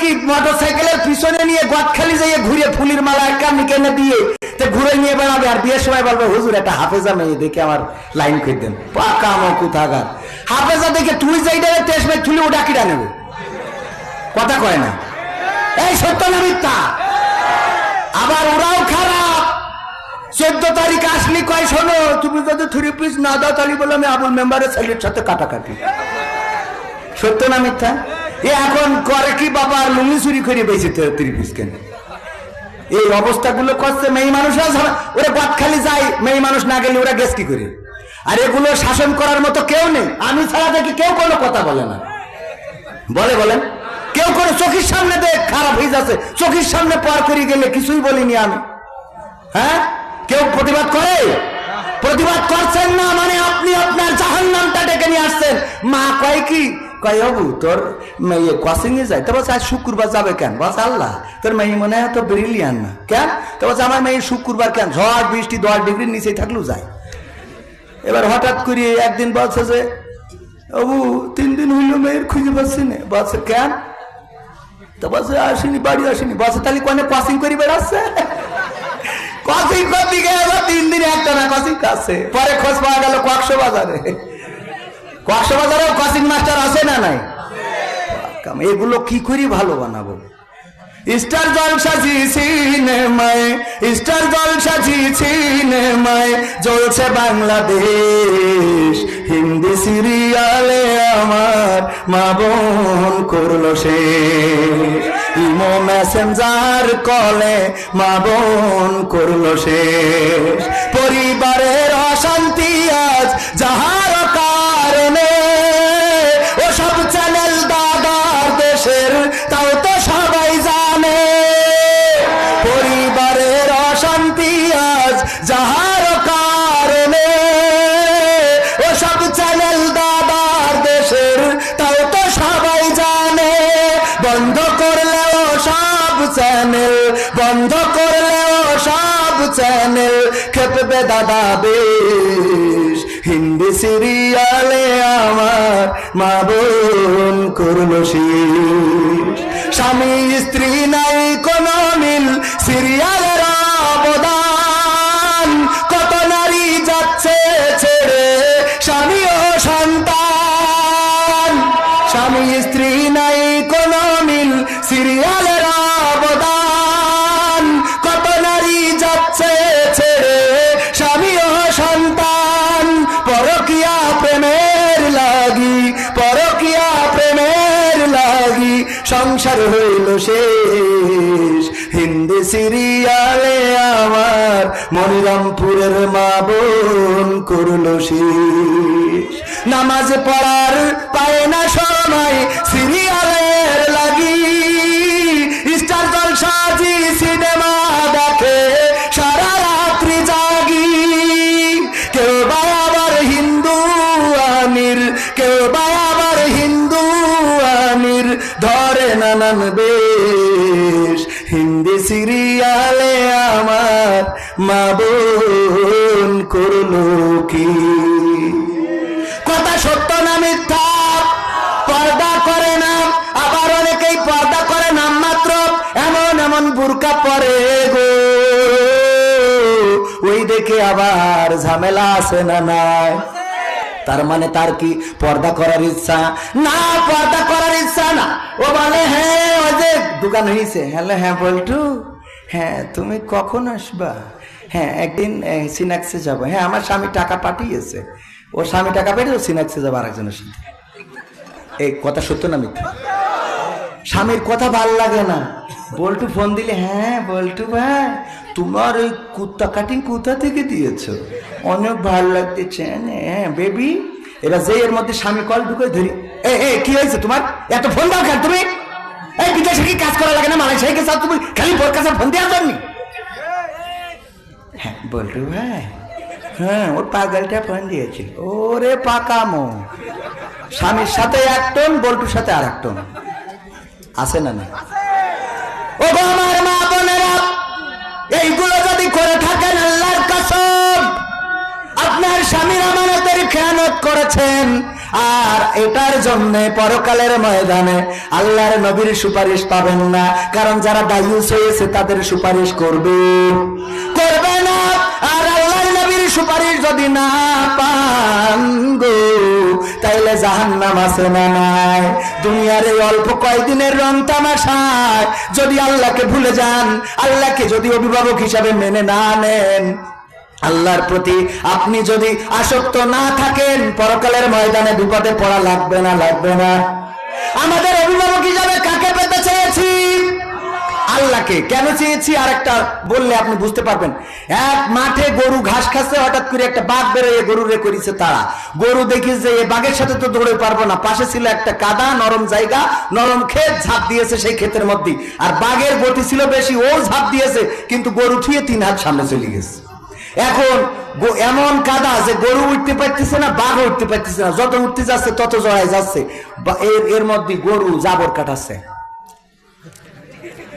কি মোটর সাইকেলের পিছনে নিয়ে গদখালি যাইয়ে ঘুরে ফুলির মালা একটা নিকেনে দিয়ে তো ঘুরে নিয়ে বেড়াবে আর বিয়ের সময় বলবে, হুজুর, একটা হাফেজা মেয়ে দেখে আমার লাইন করে দেন? পাকা মো কোথাকার। হাফেজা দেখে তুই যাইটা তেস মে তুলি ওটা কিটা নেবে? কথা কয় না। এই সত্য না মিথ্যা? আবার ওরাও খারাপ। চোদ্দ তারিখ আসলি কয়, শোনো, তুমি যদি থ্রি পিস না দাও, তাহলে বলে আমি আবুল মেম্বারের ছেলের সাথে কাটাকাটি। সত্য না মিথ্যা? এখন করে কি বাবা লুঙ্গি চুরি করে বেঁচে পিস কেন? এই অবস্থাগুলো করছে মেয়ে মানুষ ওরা খালি যায়, মেয়ে মানুষ না গেলে ওরা গেস কি করে? আর এগুলো শাসন করার মতো কেউ নেই। আমি ছাড়া দেখি কেউ কোনো কথা বলে না। বলে, বলেন। কেউ কোনো চোখের সামনে দেখ, খারাপ হয়ে যাচ্ছে। চোখের সামনে পার করে গেলে কিছুই বলিনি আমি। হ্যাঁ? কেউ প্রতিবাদ করে? প্রতিবাদ করছেন না মানে আপনি আপনার জাহান নামটা ডেকে নিয়ে আসছেন। মা কয় কি? কয় বাবু তোর মেয়ে কোচিং এ যায় তো বলছে আজ শুক্রবার যাবে কেন বস আল্লাহ তোর মেয়ে মনে হয় তো ব্রিলিয়ান না কেন তো আমার মেয়ে শুক্রবার কেন ঝড় বৃষ্টি দশ ডিগ্রির নিচেই থাকলেও যায় এবার হঠাৎ করে একদিন বলছে যে বাবু তিন দিন হইল মেয়ের খুঁজে পাচ্ছি না বলছে কেন তো বলছে আসেনি বাড়ি আসেনি বলছে তাহলে কোনে কোচিং করে বেড়াচ্ছে কসিং করতে গেল তিন দিন একটা না কসিং কাছে পরে খোঁজ পাওয়া গেল কক্স বাজারে কক্স বাজারে কসিং মাস্টার আছে না নাই? এগুলো কি করি ভালো বানাবো? স্টার স্টার জ্বলছে বাংলাদেশ। হিন্দি সিরিয়ালে আমার মা বোন করল সে। ইমো মেসেঞ্জার কলে মা বোন করল শেষ পরিবারের অশান্তি আজ, যাহার দাদা বেশ হিন্দি সিরিয়ালে আমার মা বোন করল শেষ স্বামী স্ত্রী নাই কোনো মিল সিরিয়ালের সংসার হইল শেষ। হিন্দি সিরিয়ালে আমার মনিরামপুরের মা বোন করল শেষ। নামাজ পড়ার পায় না সময় সিরিয়ালের নানান বেশ হিন্দি সিরিয়ালে আমার মা বোন করল কি? কথা সত্য না মিথ্যা? পর্দা করে না। আবার অনেকেই পর্দা করে না মাত্র। এমন এমন বুরকা পরে গো। ওই দেখে আবার ঝামেলা আছে না নাই? তার মানে তার কি পর্দা করার ইচ্ছা? না, পর্দা করার ইচ্ছা না। ও বলে হ্যাঁ ওই যে দোকান হয়েছে হ্যালো হ্যাঁ বলটু। হ্যাঁ তুমি কখন আসবা? হ্যাঁ একদিন সিনাক্সে যাব। হ্যাঁ আমার স্বামী টাকা পাঠিয়েছে। ও স্বামী টাকা পেয়ে ও সিনাক্সে যাব আরেকজনের সাথে। এই কথা সত্য না মিথ্যা? স্বামীর কথা ভালো লাগে না। বল্টু ফোন দিলে হ্যাঁ বল্টু ভাই তোমার ওই কুত্তা কাটিং কোথা থেকে দিয়েছ? অনেক ভালো লাগতেছে হ্যাঁ বেবি এবার যে এর মধ্যে স্বামী কল ঢুকে ধরি। এ এ, কি হয়েছে তোমার? এত ফোন দাও তুমি? এই কি কাজ করা লাগে না তুমি। খালি কাছে ফোন দেওয়ার জন্য। হ্যাঁ ভাই। হ্যাঁ ওর পাগলটা ফোন দিয়েছিল। ওরে পাকামো। স্বামীর সাথে এক টন বল্টুর সাথে আর এক আছে না না ও বোনেরা এইগুলো যদি করে থাকেন আল্লাহর কসম, আপনার স্বামীর আমানতের খেয়ানত করেছেন। আর এটার জন্য পরকালের ময়দানে আল্লাহর নবীর সুপারিশ পাবেন না। কারণ যারা দায়ুস হয়েছে তাদের সুপারিশ করবে। করবে না, আর আল্লাহর নবীর সুপারিশ যদি না পান গো। তাইলে জাহান্নাম আছে না নাই? দুনিয়ার এই অল্প কয়দিনের রং তামাশায়। যদি আল্লাহকে ভুলে যান, আল্লাহকে যদি অভিভাবক হিসাবে মেনে না নেন, আল্লাহর প্রতি আপনি যদি আসক্ত না থাকেন, পরকালের ময়দানে বিপদে পড়া লাগবে না লাগবে না। আমাদের অভিভাবক হিসাবে কাকে আল্লাহকে কেন চেয়েছি আর একটা বললে আপনি বুঝতে পারবেন। এক মাঠে গরু ঘাস খাচ্ছে, হঠাৎ করে একটা বাঘ বেরোয়, গরু রে করেছে তারা। গরু দেখি যে এ বাঘের সাথে তো দৌড়ে পারব না। পাশে ছিল একটা কাদা, নরম জায়গা, নরম ক্ষেত, ঝাঁপ দিয়েছে সেই ক্ষেতের মধ্যে আর বাঘের গতি ছিল বেশি ও ঝাঁপ দিয়েছে, কিন্তু গরু থুয়ে তিন হাত সামনে চলে গেছে। এখন এমন কাদা যে গরু উঠতে পারতেছে না বাঘ উঠতে পারতেছে না। যত উঠতে যাচ্ছে, তত জড়াই যাচ্ছে। এর মধ্যে গরু জাবর কাটাচ্ছে।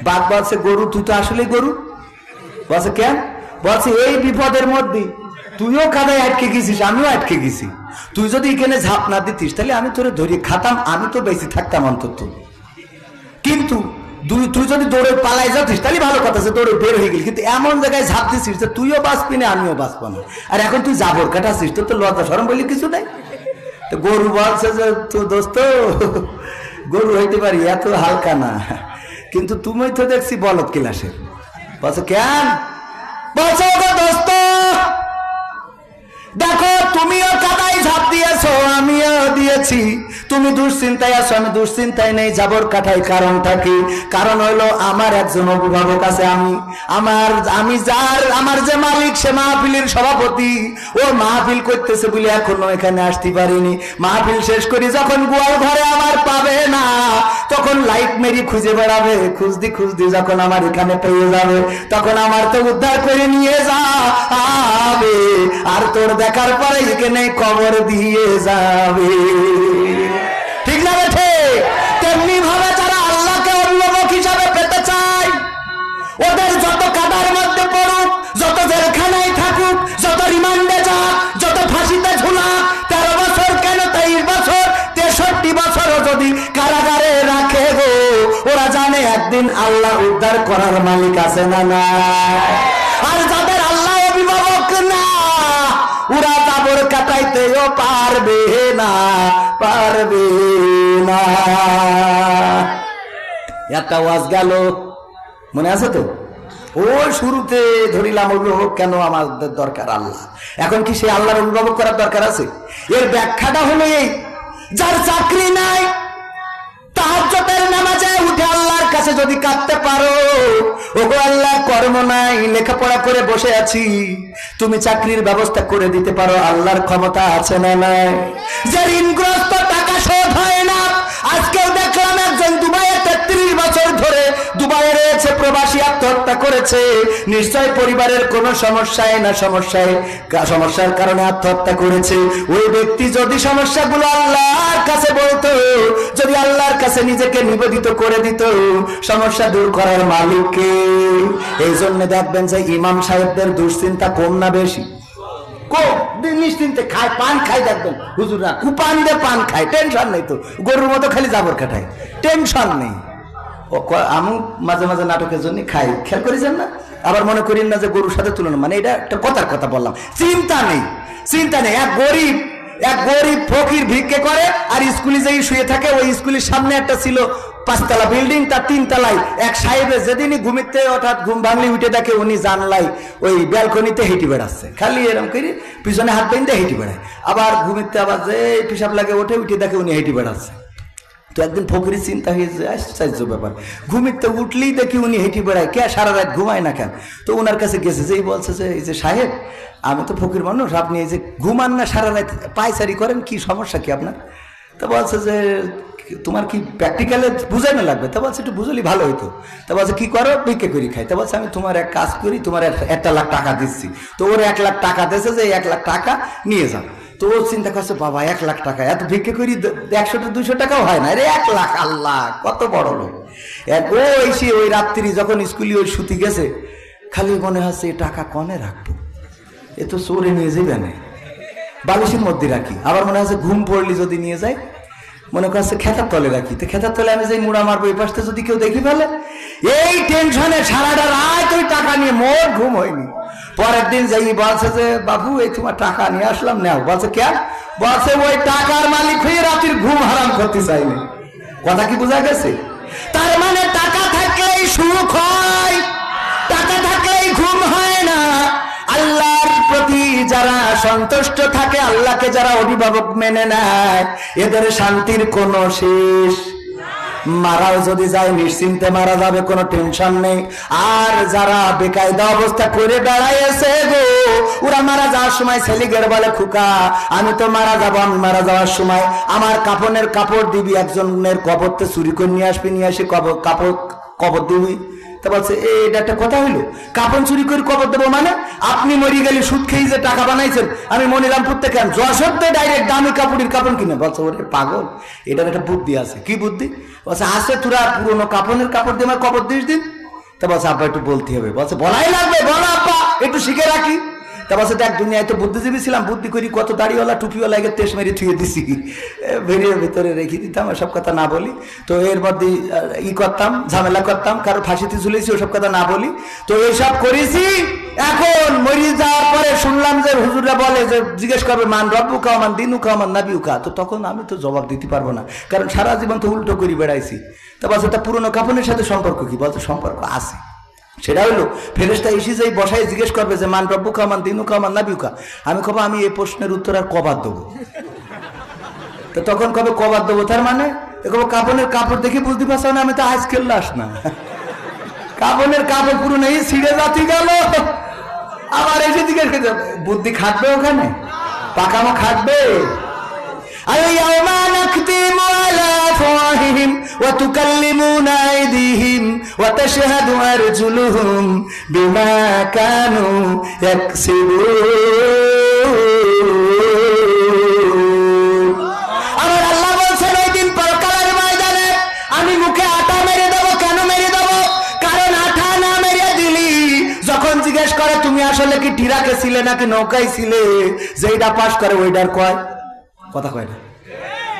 বাঘ বলছে, গরু, তুই তো আসলে গরু? বলছে কেন বলছে, এই বিপদের মধ্যে তুইও খাদায় আটকে গেছিস, আমিও আটকে গেছি। তুই যদি এখানে ঝাঁপ না দিতিস, তাহলে আমি তোরে ধরিয়ে খাতাম, আমি তো বেশি থাকতাম অন্তত। কিন্তু তুই তুই যদি দৌড়ে পালাই যাতিস, তাহলে ভালো কথা আছে দৌড়ে বের হয়ে গেলি। কিন্তু এমন জায়গায় ঝাঁপ দিছিস যে তুইও বাঁচবি না, আমিও বাঁচবো না। আর এখন তুই জাবর কাটাছিস তোর তো লজ্জা সরম বলি কিছু নাই। তো গরু বলছে যে, তো দোস্ত, গরু হইতে পারি, এত হালকা না। কিন্তু তুমি তো দেখছি বলদ কিলাসের। বলছো, কেন? বলছো দোস্ত, দেখো, তুমিও কাদাই ঝাঁপ দিয়েছ, আমিও দিয়েছি। তুমি দুশ্চিন্তায় আছো, আমি দুশ্চিন্তায় নেই, যাবর কাঠাই কারণটা কি কারণ হলো আমার একজন অভিভাবক আছে আমি। আমার, আমি যার, আমার যে মালিক, সে মাহফিলের সভাপতি। ও মাহফিল করতেছে বলে এখনও এখানে আসতে পারিনি। মাহফিল শেষ করি যখন গোয়াল ঘরে আমার পাবে না, তখন লাইট মেরি খুঁজে বেড়াবে। খুঁজদি খুঁজদি যখন আমার এখানে পেয়ে যাবে, তখন আমার তো উদ্ধার করে নিয়ে যাবে। আর তোর দেখার পরে এখানে কবর দিয়ে যাবে। একদিন আল্লাহ উদ্ধার করার মালিক আছে না না? আর যাদের আল্লাহ অভিভাবক না, ওরা তাবর কাটাইতেও পারবে না পারবে না। একটা ওয়াজ গেল, মনে আছে তো? ও শুরুতে ধরিলাম অভিভাবক কেন আমাদের দরকার আল্লাহ? এখন কি সে আল্লাহর অভিভাবক করার দরকার আছে? এর ব্যাখ্যাটা হলো এই, যার চাকরি নাই, তাহাজ্জতের নামাজে উঠে আল্লাহর কাছে যদি কাঁদতে পারো, ওগো আল্লাহ কর্ম নাই, লেখাপড়া করে বসে আছি। তুমি চাকরির ব্যবস্থা করে দিতে পারো, আল্লাহর ক্ষমতা আছে না নাই? যে ঋণগ্রস্ত টাকা শোধ হয় না, আজকেও দুবাইয়ে রয়েছে, প্রবাসী আত্মহত্যা করেছে। নিশ্চয় পরিবারের কোনো সমস্যায় না সমস্যায় সমস্যার কারণে আত্মহত্যা করেছে। ওই ব্যক্তি যদি সমস্যাগুলো আল্লাহর কাছে বলতো, যদি আল্লাহর কাছে নিজেকে নিবেদিত করে দিত, সমস্যা দূর করার মালিককে এই জন্য দেখবেন যে ইমাম সাহেবদের দুশ্চিন্তা কম না বেশি। নিশ্চিন্তে খায়, পান খাই দেখবেন হুজুরা কুপান দিয়ে পান খায়, টেনশন নেই তো। গরুর মতো খালি জাবর খাটায় টেনশন নেই। আমি মাঝে মাঝে নাটকের জন্য খাই। খেয়াল করেছেন না? আবার মনে করেন না যে গরুর সাথে তুলনা মানে এটা একটা কথার কথা বললাম। চিন্তা নেই চিন্তা নেই। এক গরিব এক গরিব ফকির ভিক্ষে করে আর স্কুলে যেই শুয়ে থাকে, ওই স্কুলের সামনে একটা ছিল পাঁচতলা বিল্ডিং, তার তিন তলায় এক সাহেবের যেদিনই ঘুমিতে অর্থাৎ ঘুম ভাঙলি উঠে দেখে উনি জানলাই ওই ব্যালকনিতে হেঁটে বেড়াচ্ছে। খালি এরকম করে পিছনে হাত বেঁধে হেঁটে বেড়ায়। আবার ঘুমিতে আবার যে পিসাব লাগে ওঠে, উঠে দেখে উনি হেঁটে বেড়াচ্ছে। তো একদিন ফকিরের চিন্তা হয়েছে আশ্চর্য ব্যাপার। ঘুমিতে উঠলেই দেখি উনি হেঁটে বেড়ায়। কে সারা রাত ঘুমায় না কেন? তো ওনার কাছে গেছে যেই বলছে যে, এই যে সাহেব, আমি তো ফকির মানুষ, আপনি এই যে ঘুমান না সারা রাত, পায়চারি করেন, কি সমস্যা কি আপনার? তো বলছে যে, তোমার কি প্র্যাকটিক্যালে বুঝাই না লাগবে? তা বলছে, একটু বুঝলি ভালো হইতো। তা বলছে, কি করো? ভিক্ষে করি খাই। তা বলছে, আমি তোমার এক কাজ করি, তোমার এক- একটা লাখ টাকা দিচ্ছি। তো ওর এক লাখ টাকা দিয়েছে, যে এক লাখ টাকা নিয়ে যাও। তো চিন্তা করছে, বাবা, এক লাখ টাকা, এত ভিক্ষে করি একশো দুশো টাকাও হয় না। রে এক লাখ, আল্লাহ, কত বড় লোক। এক ও এসে ওই রাত্রি যখন স্কুলে ওই সুতি গেছে, খালি মনে হচ্ছে এই টাকা কনে রাখব? এ তো চোরে নিয়ে যাবে না। বালিশের মধ্যে রাখি। আবার মনে হচ্ছে ঘুম পড়লি যদি নিয়ে যায় মনে করছে খেতার তলে রাখি। তো খেতার তলে আমি যে মুড়া মারবো, এই পাশটা যদি কেউ দেখি ফেলে, এই টেনশনে সারাটা রাত ওই টাকা নিয়ে মোর ঘুম হয়নি। পরের দিন যাই বলছে যে, বাবু, এই তোমার টাকা নিয়ে আসলাম, নাও। বলছে কেন বলছে, ওই টাকার মালিক হয়ে রাতের ঘুম হারাম করতে চাইনি কথা কি বোঝা গেছে? তার মানে টাকা থাকলেই সুখ হয়, টাকা থাকলেই ঘুম হয় না। আল্লাহর প্রতি যারা সন্তুষ্ট থাকে, আল্লাহকে যারা অভিভাবক মেনে নেয়, এদের শান্তির কোনো শেষ মারাও যদি যায়, নিশ্চিন্তে মারা যাবে, কোনো টেনশন নেই। আর যারা বেকায়দা অবস্থা করে বেড়াইছে গো, ওরা মারা যাওয়ার সময় ছেলেগের বলে, খুকা, আমি তো মারা যাব, আমি মারা যাওয়ার সময় আমার কাপনের কাপড় দিবি, একজনের কবরতে চুরি করে নিয়ে আসবি, নিয়ে আসি কবর কাপড়, কবর দিবি। তা বলছে "এ, এটা একটা কথা হইল। চুরি করে কবর দেবো মানে? আপনি গেলে সুদ খেয়ে যে টাকা বানাইছেন আমি মনিরামপুর থেকে ডাইরেক্ট দামি কাপড়ের কাপড় কিনে। বলছে পাগল এটার একটা বুদ্ধি আছে। কি বুদ্ধি? বলছে তোরা পুরোনো কাপড় কবর তা বলছে আব্বা একটু বলতে হবে। বলছে বলাই লাগবে বলো আব্বা একটু শিখে রাখি। তা বলছে দেখ, দুনিয়ায় তো বুদ্ধিজীবী ছিলাম, বুদ্ধি করি, কত দাড়িওয়ালা, টুপিওয়ালা মেরে থুয়ে দিছি। ভিতরে রেখে দিতাম কথা না বলি। তো এর মধ্যে ই করতাম, ঝামেলা করতাম, কারও ফাঁসিতে ঝুলেছি, ওসব কথা না বলি। তো এইসব করেছি, এখন মরি যাওয়ার পরে শুনলাম যে হুজুররা বলে যে, জিজ্ঞেস করবে, মান রব্বু কামান দিনু কামান নাবিউ কা তো তখন আমি তো জবাব দিতে পারব না, কারণ সারা জীবন তো উল্টো করি বেড়াইছি। তারপর তা পুরোনো কাপনের সাথে সম্পর্ক কি? বলতো সম্পর্ক আছে। সেটা হইল ফেরেস্তা এসে যাই বসায় জিজ্ঞেস করবে যে, মান রব্বু কামান দিনু কামান নাবিউকা? আমি কব আমি এই প্রশ্নের উত্তর আর কবার দেবো। তো তখন কবে কবার দেবো, তার মানে? কবে কাপনের কাপড় দেখে বুঝতে পারছ না, আমি তো আজকের লাশ না। কাপনের কাপড় পুরো নেই, ছিঁড়ে যাতি গেল। আবার এসে জিজ্ঞেস বুদ্ধি খাটবে ওখানে? পাকামো খাটবে। اليوم نختم على أفواههم وتكلمنا أيديهم وتشهد أرجلهم بما كانوا يكسبون আমার আল্লাহ বলছেন ওই দিন পরকালের ময়দানে আমি মুখে আটা মেরে দেবো কেন মেরে দেবো কারণ আঠা না মেরে দিলি যখন জিজ্ঞেস করে তুমি আসলে কি টিরাকে ছিলে নাকি নৌকায় ছিলে যেইটা পাশ করে ওইটার কয় কথা কয় না।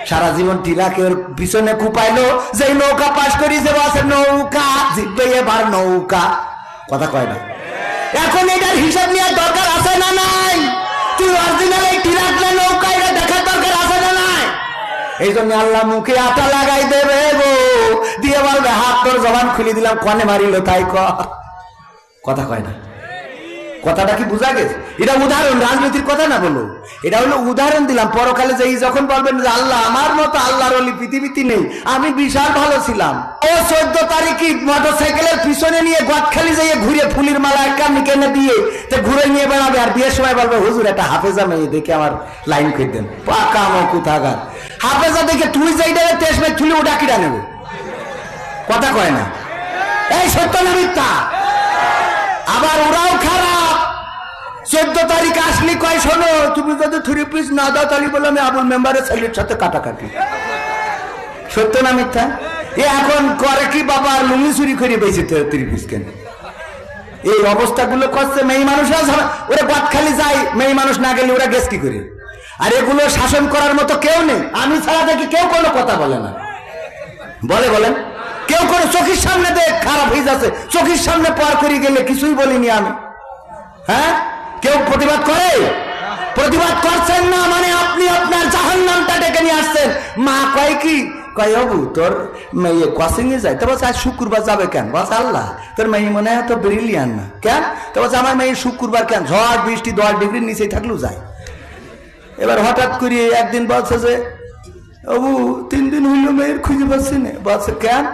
সারা জীবন টিরাকে ওর পিছনে কুপাইলো যে নৌকা পাশ করি যে বসে নৌকা, জিতবে এবার নৌকা। কথা কয় না। এখন এটার হিসাব নেওয়ার দরকার আছে না নাই? তুই অরিজিনাল এই টিরাক না নৌকা এটা দেখার দরকার আছে না নাই? এই জন্য আল্লাহ মুখে আটা লাগাই দেবে গো। দিয়ে বলবে, হাত তোর জবান খুলে দিলাম, কনে মারিল তাই কথা কয় না। কথাটা কি বোঝা গেছে? এটা উদাহরণ, রাজনীতির কথা না বলো। এটা হলো উদাহরণ দিলাম, পরকালে যে যখন বলবেন যে আল্লাহ, আমার মতো আল্লাহর অলি পৃথিবীতে নেই, আমি বিশাল ভালো ছিলাম। ও চোদ্দ তারিখে মোটর সাইকেলের পিছনে নিয়ে গদখালি যাইয়ে ঘুরে ফুলির মালা এক কামনি কেনে দিয়ে তো ঘুরে নিয়ে বেড়াবে আর বিয়ের সময় বলবে, হুজুর, একটা হাফেজা মেয়ে দেখে আমার লাইন করে দেন। পাকা আমার কোথাকার। হাফেজা দেখে তুই যাইটা তেস মেয়ে তুলে ওটা কিটা নেবে? কথা কয় না। এই সত্য না মিথ্যা? আবার ওরাও খারাপ চোদ্দ তারিখ আসলি কয়, শোনো, তুমি যদি থ্রি পিস না দাও, তাহলে বলে আমি আবুল মেম্বারের ছেলের সাথে কাটাকাটি। সত্য না মিথ্যা? এ এখন করে কি বাবা লুঙ্গি চুরি করে বেশি থ্রি পিস কেন? এই অবস্থাগুলো করছে মেয়ে মানুষরা ঝামে- ওরা খালি যায়, মেয়ে মানুষ না গেলে ওরা গেছ কি করে? আর এগুলো শাসন করার মতো কেউ নেই। আমি ছাড়া দেখি কেউ কোনো কথা বলে না। বলে, বলেন। কেউ কোনো চোখের সামনে দেখ, খারাপ হয়ে যাচ্ছে। চোখের সামনে পার করে গেলে কিছুই বলিনি আমি। হ্যাঁ? কেউ প্রতিবাদ করে? প্রতিবাদ করছেন না মানে আপনি আপনার জাহান নামটা ডেকে নিয়ে আসছেন। মা কয় কি? কয় বাবু তোর মেয়ে কোচিং এ যায়? তো বলছে, আজ শুক্রবার যাবে কেন? বলছ, আল্লাহ, তোর মেয়ে মনে হয় তো ব্রিলিয়ান না। কেন? তো বলছে, আমার মেয়ে শুক্রবার কেন? ঝড়, বৃষ্টি, দশ ডিগ্রির নিচেই থাকলেও যায়। এবার হঠাৎ করে একদিন বলছে যে বাবু তিন দিন হইল মেয়ের খুঁজে পাচ্ছি না। বলছে, কেন?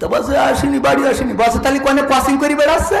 তো বলছে, আসেনি, বাড়ি আসিনি। বলছে, তাহলে কোনে কোচিং করে বেড়াচ্ছে?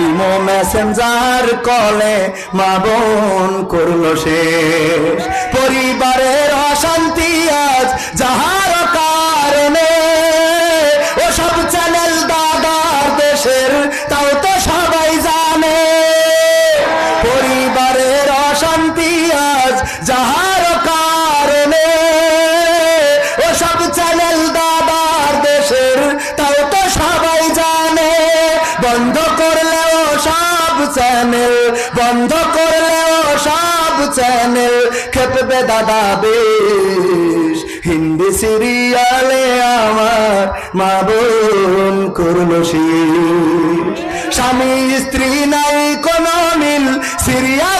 ইমো মেসেঞ্জার কলে মা বোন করল শেষ। পরিবারের অশান্তি আজ যাহার দাদা বেশ হিন্দি সিরিয়ালে আমার মা বোন করল শেষ। স্বামী স্ত্রী নাই কোনো মিল সিরিয়ালের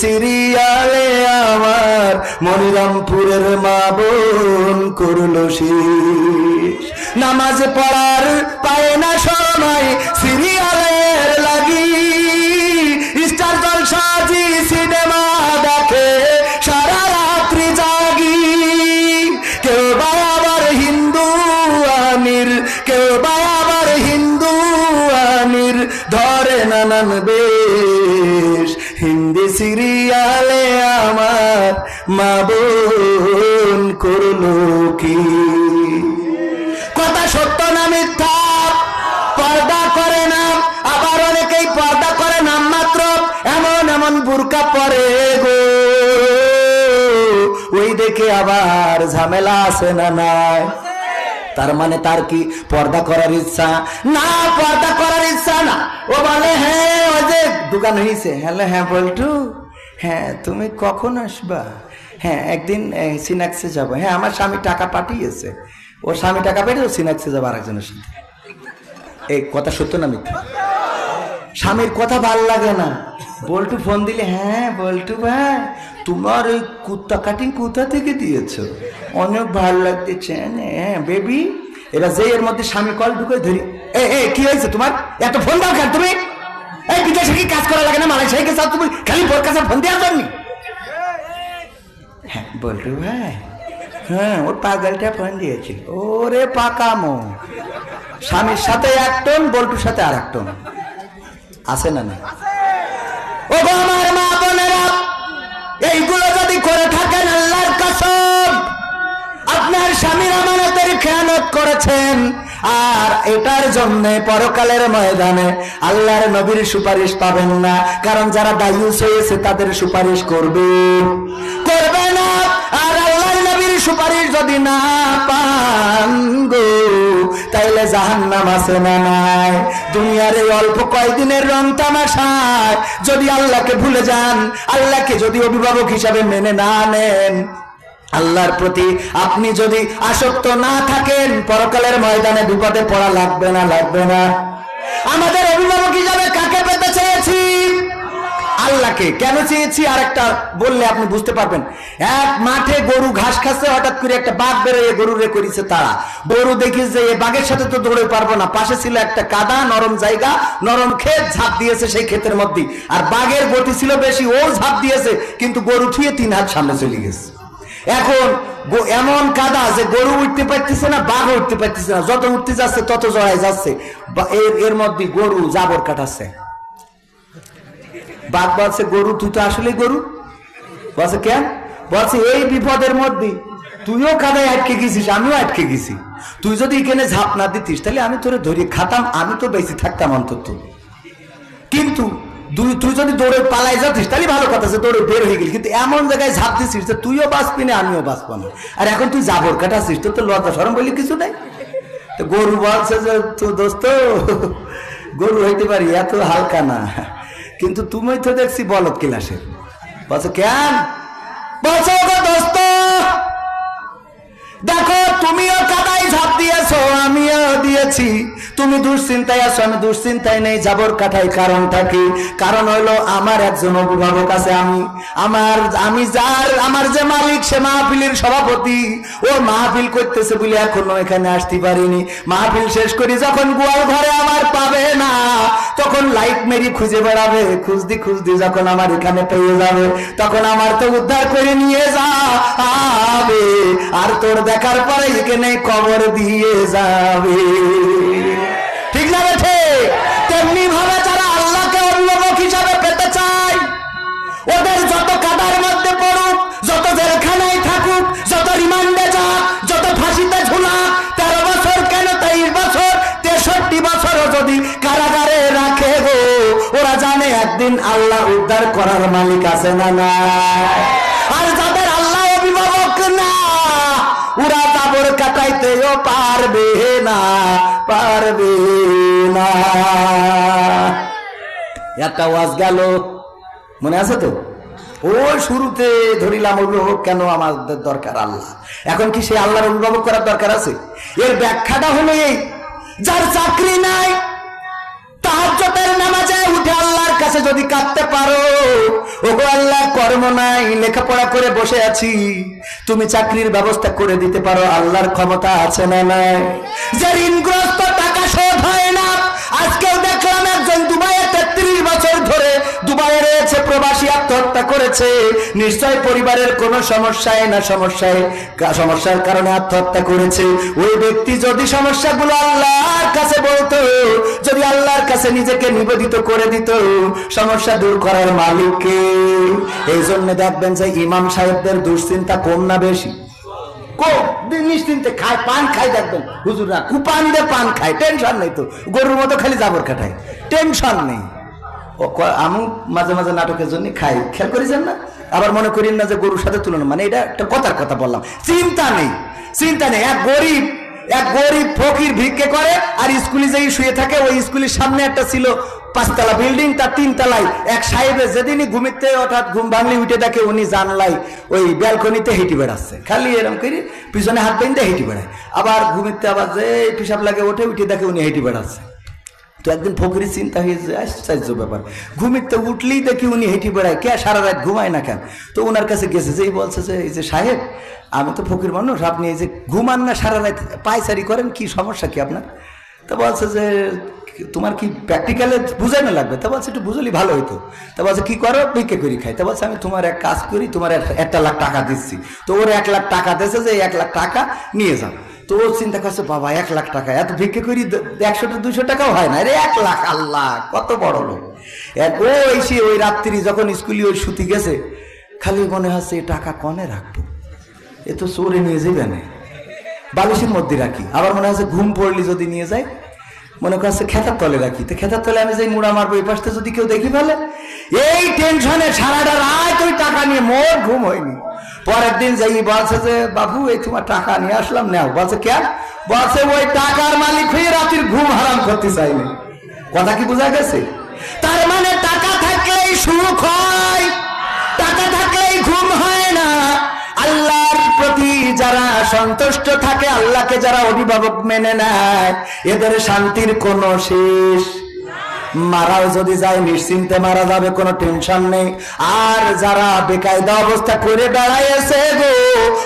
সিরিয়ালে আমার মনিরামপুরের মা বোন করল শেষ। নামাজ পড়ার পায় না সময় সিরিয়ালের লাগি। স্টার জলসাজি সিনেমা দেখে সারা রাত্রি জাগি। কেউ বা আবার হিন্দু আমির, কেউ বা আবার হিন্দু আমির, ধরে নানান মা করল কি? কথা সত্য না মিথ্যা? পর্দা করে না। আবার অনেকেই পর্দা করে না মাত্র। এমন এমন বুরকা পরে গো। ওই দেখে আবার ঝামেলা আছে না নাই? তার মানে তার কি পর্দা করার ইচ্ছা? না, পর্দা করার ইচ্ছা না। ও বলে হ্যাঁ ওই যে দোকান হয়েছে হ্যালো হ্যাঁ বলটু। হ্যাঁ তুমি কখন আসবা? হ্যাঁ একদিন সিনাক্সে যাব। হ্যাঁ আমার স্বামী টাকা পাঠিয়েছে। ওর স্বামী টাকা পাঠিয়ে সিনাক্সে যাব আরেকজনের সাথে। এই কথা সত্য না মিথ্যা? স্বামীর কথা ভালো লাগে না। বল্টু ফোন দিলে হ্যাঁ বল্টু ভাই, তোমার ওই কুত্তা কাটিং কোথা থেকে দিয়েছ? অনেক ভালো লাগতেছে হ্যাঁ বেবি। এবার যে এর মধ্যে স্বামী কল ঢুকে ধরি। এ, কি হয়েছে তোমার? এত ফোন দাও কেন তুমি? এই বিদেশে কি কাজ করা লাগে না? মালয়েশিয়ায় গেছো তুমি। খালি বোর কাছে ফোন দেওয়ার জন্য। হ্যাঁ বল্টু ভাই। হ্যাঁ ওর পাগলটা ফোন দিয়েছিল ওরে পাকামো। স্বামীর সাথে এক টন, বল্টুর সাথে আর এক টন। আছে না না ও আমার মা বোনেরা, এইগুলো যদি করে থাকেন করেছেন। আর এটার জন্য পরকালের ময়দানে আল্লাহর নবীর সুপারিশ পাবেন না। কারণ যারা দায়ুস হয়েছে তাদের সুপারিশ করবে। করবে না। আর আল্লাহর নবীর সুপারিশ যদি না পান গো, তাইলে জাহান্নাম আছে না নাই। দুনিয়ার এই অল্প কয়দিনের রং তামাশায় যদি আল্লাহকে ভুলে যান, আল্লাহকে যদি অভিভাবক হিসাবে মেনে না নেন আল্লাহর প্রতি আপনি যদি আসক্ত না থাকেন, পরকালের ময়দানে বিপদে পড়া লাগবে না লাগবে না। আমাদের অভিভাবক হিসাবে কাকে পেতে চেয়েছি? আল্লাহকে। কেন চেয়েছি? আর একটা বললে আপনি বুঝতে পারবেন। এক মাঠে গরু ঘাস খাচ্ছে, হঠাৎ করে একটা বাঘ বেরোয় গরুরে করেছে তারা। গরু দেখি যে এ বাঘের সাথে তো দৌড়ে পারব না। পাশে ছিল একটা কাদা, নরম জায়গা, নরম ক্ষেত, ঝাঁপ দিয়েছে সেই ক্ষেতের মধ্যে আর বাঘের গতি ছিল বেশি ও ঝাঁপ দিয়েছে, কিন্তু গরু থুয়ে তিন হাত সামনে চলে গেছে। এখন এমন কাদা যে গরু উঠতে পারতেছে না বাঘ উঠতে পারতেছে না। যত উঠতে যাচ্ছে, তত জড়াই যাচ্ছে। এর এর মধ্যে গরু জাবর কাটাচ্ছে। বাঘ বলছে, গরু, তুই তো আসলে গরু? বলছে, কেন? বলছে, এই বিপদের মধ্যে তুইও কাদায় আটকে গেছিস, আমিও আটকে গেছি। তুই যদি এখানে ঝাঁপ না দিতিস, তাহলে আমি তোরে ধরে খাতাম, আমি তো বেশি থাকতাম অন্তত। কিন্তু তুই তুই যদি দৌড়ে পালাই যাতিস, তাহলে ভালো কথা আছে দৌড়ে বের হয়ে গেলি। কিন্তু এমন জায়গায় ঝাঁপ দিছিস যে তুইও বাঁচবি না, আমিও বাঁচবো না। আর এখন তুই জাবর কাটাছিস তোর তো লজ্জা সরম বলি কিছু নাই। তো গরু বলছে যে, তো দোস্ত, গরু হইতে পারি, এত হালকা না। কিন্তু তুমি তো দেখছি বলদ ক্লাসের। বলছো, কেন? বলছে দিয়েছ। তুমি দুশ্চিন্তায় আছো, আমি দুশ্চিন্তায় নেই, যাবর কাঠাই কারণটা কি কারণ হলো আমার একজন অভিভাবক আছে আমি। আমার, আমি যার, আমার যে মালিক, সে মাহফিলের সভাপতি। ও মাহফিল করতেছে বলে এখনও এখানে আসতে পারিনি। মাহফিল শেষ করি যখন গোয়াল ঘরে আমার পাবে না, তখন লাইট মেরি খুঁজে বেড়াবে। খুঁজদি খুঁজদি যখন আমার এখানে পেয়ে যাবে, তখন আমার তো উদ্ধার করে নিয়ে যাবে। আর তোর দেখার পরে এখানে কবর দিয়ে যাবে। ঠিক না বেঠে তেমনি ভাবে যারা আল্লাহকে অভিভাবক হিসাবে পেতে চায়, ওদের যত কাদার মধ্যে পড়ুক, যত জেলখানায় থাকুক, যত রিমান্ডে যাক, যত ফাঁসিতে ঝুলাক, তেরো বছর কেন, তেইশ বছর, তেষট্টি বছরও যদি কারাগারে রাখে গো, ওরা জানে একদিন আল্লাহ উদ্ধার করার মালিক আছে না না তাবর পারবে না পারবে না। একটা ওয়াজ গেল, মনে আছে তো? ও শুরুতে ধরিলাম অভিভাবক কেন আমাদের দরকার আল্লাহ? এখন কি সে আল্লাহর অভিভাবক করার দরকার আছে? এর ব্যাখ্যাটা হলো এই, যার চাকরি নাই, তাহাজ্জতের নামাজে উঠে আল্লাহর কাছে যদি কাঁদতে পারো, ওগো আল্লাহ কর্ম নাই, লেখাপড়া করে বসে আছি। তুমি চাকরির ব্যবস্থা করে দিতে পারো, আল্লাহর ক্ষমতা আছে না নাই? যে ঋণগ্রস্ত টাকা শোধ হয় না আজকেও দেখলাম একজন দুবাইয়ে তেত্রিশ বছর ধরে দুবাইয়ে রয়েছে, প্রবাসী আত্মহত্যা করেছে। নিশ্চয় পরিবারের কোনো সমস্যায় না সমস্যায় সমস্যার কারণে আত্মহত্যা করেছে। ওই ব্যক্তি যদি সমস্যাগুলো আল্লাহর কাছে বলতো, যদি আল্লাহর কাছে নিজেকে নিবেদিত করে দিত, সমস্যা দূর করার মালিককে এই জন্য দেখবেন যে ইমাম সাহেবদের দুশ্চিন্তা কম না বেশি। দিন নিশ্চিন্তে খায় পান খায় দেখবেন। হুজুররা কুপান দিয়ে পান খায়, টেনশন নেই তো। গরুর মতো খালি জাবর খাটায়। টেনশন নেই। ও ক- আমি মাঝে মাঝে নাটকের জন্য খাই। খেয়াল করেছেন না? আবার মনে করেন না যে গরুর সাথে তুলনা মানে এটা একটা কথার কথা বললাম। চিন্তা নেই। চিন্তা নেই। এক গরিব এক গরিব ফকির ভিক্ষে করে, আর স্কুলে যেই শুয়ে থাকে, ওই স্কুলের সামনে একটা ছিল পাঁচতলা বিল্ডিং, তার তিনতলায় এক সাহেবে যেদিনই ঘুমিতে অর্থাৎ ঘুম ভাঙলি উঠে দেখে উনি জানলাই ওই ব্যালকনিতে হেঁটে বেড়াচ্ছে। খালি এরকম করে পিছনে হাত বেঁধে হেঁটে বেড়ায়। আবার ঘুমিতে আবার যে পিসাব লাগে ওঠে, উঠে দেখে উনি হেঁটে বেড়াচ্ছে। তো একদিন ফকিরের চিন্তা হয়েছে, আশ্চর্য ব্যাপার। ঘুমিতে উঠলেই দেখি উনি হেঁটে বেড়ায়। কে সারা রাত ঘুমায় না কেন? তো ওনার কাছে গেছে যে এই বলছে যে, এই যে সাহেব আমি তো ফকির মানুষ, আপনি এই যে ঘুমান না, সারা রাত পায়চারি করেন, কি সমস্যা কি আপনার? তো বলছে যে, তোমার কি প্র্যাকটিক্যালে বুঝানো লাগবে? তা বলছে, একটু বুঝলি ভালো হইতো। তা বলছে, কি করো? ভিক্ষে করি খাই। তা বলছে, আমি তোমার এক কাজ করি, তোমার একটা লাখ টাকা দিচ্ছি। তো ওর এক লাখ টাকা দিয়েছে যে এক লাখ টাকা নিয়ে যাও। তো ও চিন্তা করছে, বাবা, এক লাখ টাকা, এত ভিক্ষে করি, একশো দুশো টাকাও হয় না? রে এক লাখ, আল্লাহ, কত বড় লোক! ও এসে ওই রাত্রি যখন স্কুলে ওই সুতি গেছে, খালি মনে হচ্ছে, এই টাকা কনে রাখব? এ তো চোরে নিয়ে যাবে না বালিশের মধ্যে রাখি। আবার মনে হচ্ছে ঘুম পড়লি যদি নিয়ে যায়? মনে করছে খেতার তলে রাখি। তো খেতার তলে আমি যাই মুড়া মারবো এই পাশটা যদি কেউ দেখি ফেলে, এই টেনশনে সারাটা রাত ওই টাকা নিয়ে মোর ঘুম হয়নি। পরের দিন যাই বলছে যে, বাবু, এই তোমার টাকা নিয়ে আসলাম, নেও। বলছে কেন বলছে, ওই টাকার মালিক হয়ে রাতের ঘুম হারাম করতে চাইনি কথা কি বোঝা গেছে? তার মানে টাকা থাকলেই সুখ হয়। প্রতি যারা সন্তুষ্ট থাকে, আল্লাহকে যারা অভিভাবক মেনে নেয়, এদের শান্তির শেষ। মারাও যদি যায়, নিশ্চিন্তে মারা যাবে, কোনো টেনশন নেই। আর যারা বেকায়দা অবস্থা করে বেড়াইছে গো,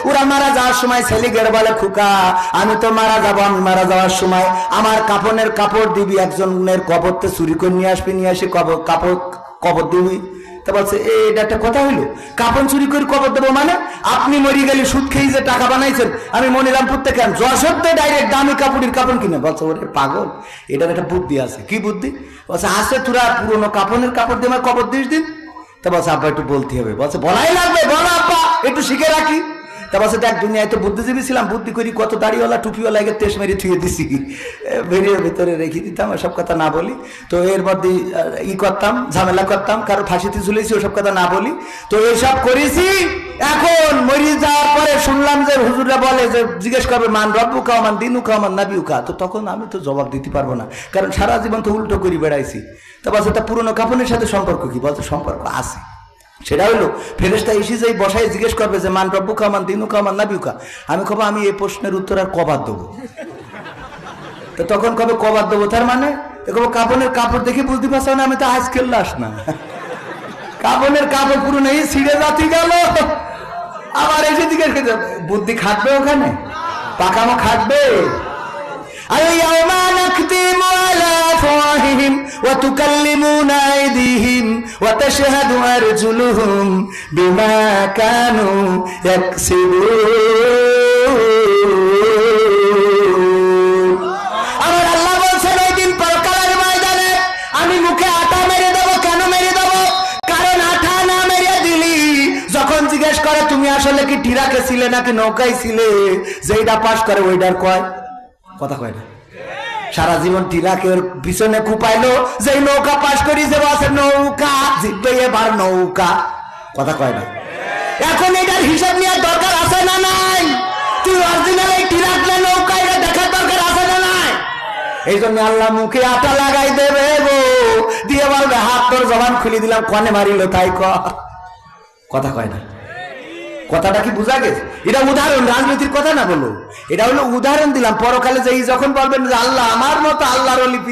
ওরা মারা যাওয়ার সময় বলে, খুকা, আমি তো মারা যাব মারা যাওয়ার সময় আমার কাপনের কাপড় দিবি, একজনের কবরতে চুরি করে নিয়ে আসবি, নিয়ে আসি কবর, কাপড়, কবর দিবি। তা বলছে "এ, এটা একটা কথা হইল। কাপড় চুরি করে কবর দেবো মানে? আপনি মরে গেলে সুদ খেয়ে যে টাকা বানাইছেন আমি মনিরামপুর থেকে আন যশোরতে ডাইরেক্ট দামি কাপড়ের কাপড় কিনে। বলছে ওরে পাগল এটার একটা বুদ্ধি আছে। কি বুদ্ধি? বলছে আসে তোরা পুরোনো কাপড়ের কাপড় দিয়ে আমার কবর দিস দিন। তা বলছে আব্বা একটু বলতে হবে। বলছে বলাই লাগবে বলো আব্বা একটু শিখে রাখি। তা বলছে দেখ, দুনিয়ায় তো বুদ্ধিজীবী ছিলাম, বুদ্ধি করি কত দাড়িওয়ালা, টুপিওয়ালা একে তেস মেরে থুয়ে দিছি। বেরিয়ে ভিতরে রেখে দিতাম সব কথা না বলি। তো এর মধ্যে ই করতাম, ঝামেলা করতাম, কারও ফাঁসিতে ঝুলেছি, ওসব কথা না বলি। তো এইসব করেছি, এখন মরি যাওয়ার পরে শুনলাম যে হুজুররা বলে যে, জিজ্ঞেস করবে, মান রব্বু কা মান দিনু কা মান নাবিউ কা? তো তখন আমি তো জবাব দিতে পারব না, কারণ সারা জীবন তো উল্টো করি বেড়াইছি। তা বলছে তা পুরনো কাপড়ের সাথে সম্পর্ক কি? বলছে, সম্পর্ক আছে। সেটা হলো ফেরেস্তা এসে যাই বসায় জিজ্ঞেস করবে যে, মান রব্বু কা মান দিনু কা মান নাবিউ কা আমি কবা, আমি এই প্রশ্নের উত্তর আর কবার দেবো। তো তখন কবে কবার দেবো? তার মানে? কবে, কাপনের কাপড় দেখে বুঝতে পারছ না, আমি তো আজকের লাশ না। কাপনের কাপড় পুরো নেই, ছিঁড়ে যাচ্ছি গেল। আবার এসে দিকে বুদ্ধি খাটবে ওখানে? পাকামো খাটবে? اليوم نختم على أفواههم وتكلمنا أيديهم وتشهد أرجلهم بما كانوا يكسبون আমার আল্লাহ বলছেন ওই দিন পরকালের ময়দানে আমি মুখে আটা মেরে দেবো কেন মেরে দেবো কারণ আঠা না মেরে দিলি যখন জিজ্ঞেস করে তুমি আসলে কি টিরাকে ছিলে নাকি নৌকায় ছিলে যেইটা পাস করে ওইটার কয় কথা কয় না। সারা জীবন টিরাকে ওর পিছনে কুপাইলো যে নৌকা পাস করি যে আছে নৌকা জিতবে এবার নৌকা। কথা কয় না। এখন এটার হিসাব নেওয়ার দরকার আছে না নাই? তুই অরিজিনাল এই টিরাক না নৌকা এটা দেখার দরকার আছে না নাই? এই জন্য আল্লাহ মুখে আটা লাগাই দেবে গো। দিয়ে বলবে হাত তোর জবান খুলে দিলাম, কনে মারিল তাই কথা কয় না। কথাটা কি বোঝা গেছে? এটা উদাহরণ, রাজনীতির কথা না বলো এটা হলো উদাহরণ দিলাম, পরকালে যে যখন বলবেন যে আল্লাহ আমার মতো আল্লাহর অলি